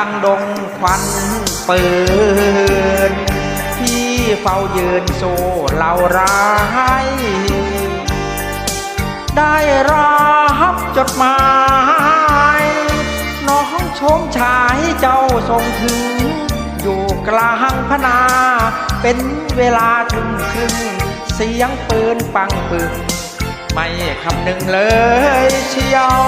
างดงควันปืนที่เฝ้ายืนโซ่เหล่าร้าย ได้รับจดหมาย น้องชมชายเจ้าส่งถึง อยู่กลางพนา เป็นเวลาทุ่มครึ่ง เสียงปืนปังปึง ไม่คำนึงเลยเชียว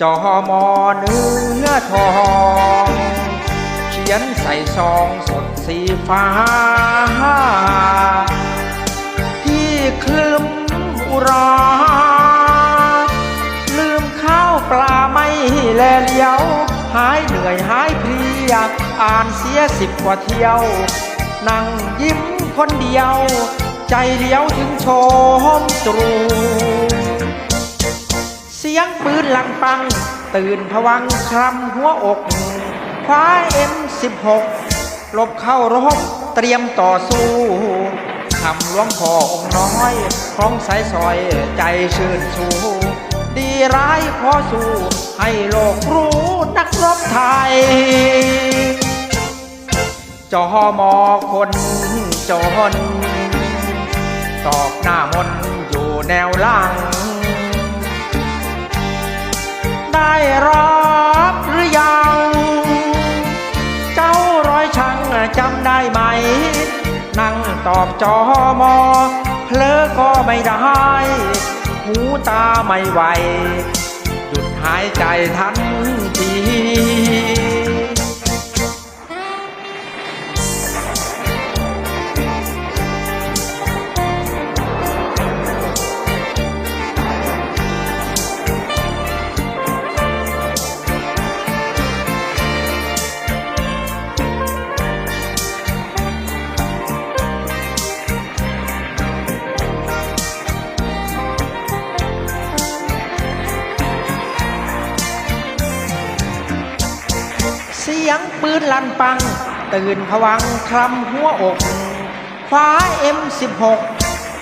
จอมอเนื้อทอง เขียนใส่ซองสดสีฟ้า ที่คลืมอุรา ลืมข้าวปลาไม่แลเลี้ยว หายเหนื่อยหายเพลีย อ่านเสียสิบกว่าเที่ยว นั่งยิ้มคนเดียว ใจเลี้ยวถึงโชมตรู เสียงปืนลังปัง ตื่นผวังคลำหัวอกคว้าเอ็มสิบหกหลบเข้ารบเตรียมต่อสู้คำหลวงพ่อองน้อยคล้องสายซอยใจชื่นชูดีร้ายขอสู้ ให้โลกรู้นักรบไทยจอมอคนจนตอกหน้ามนอยู่แนวล่าง ได้ไหม นั่งตอบจอมอเพลอก็ไม่ได้ หูตาไม่ไหว หยุดหายใจทันที สียงปืนลั่นปัง ตื่นผวังคลำหัวอกคว้าเอ็มสิบหก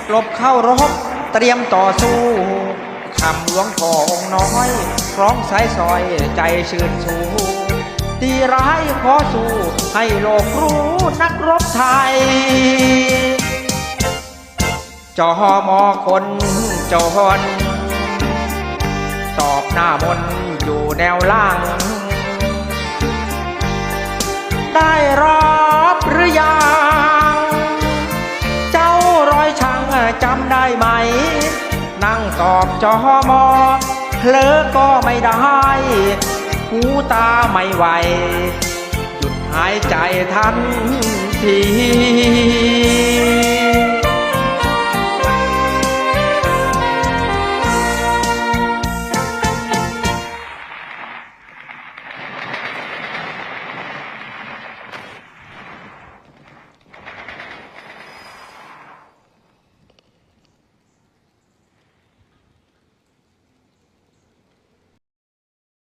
หลบเข้ารบเตรียมต่อสู้คำหลวงพ่อองน้อยคล้องสายซอยใจชื่นชูดีร้ายขอสู้ให้โลกรู้นักรบไทย จอมอคนจอนตอบหน้ามนอยู่แนวล่าง ได้รับหรือยัง เจ้าร้อยช่างจำได้ไหม นั่งสอบจอมอเพลอก็ไม่ได้ หูตาไม่ไหว หยุดหายใจทันที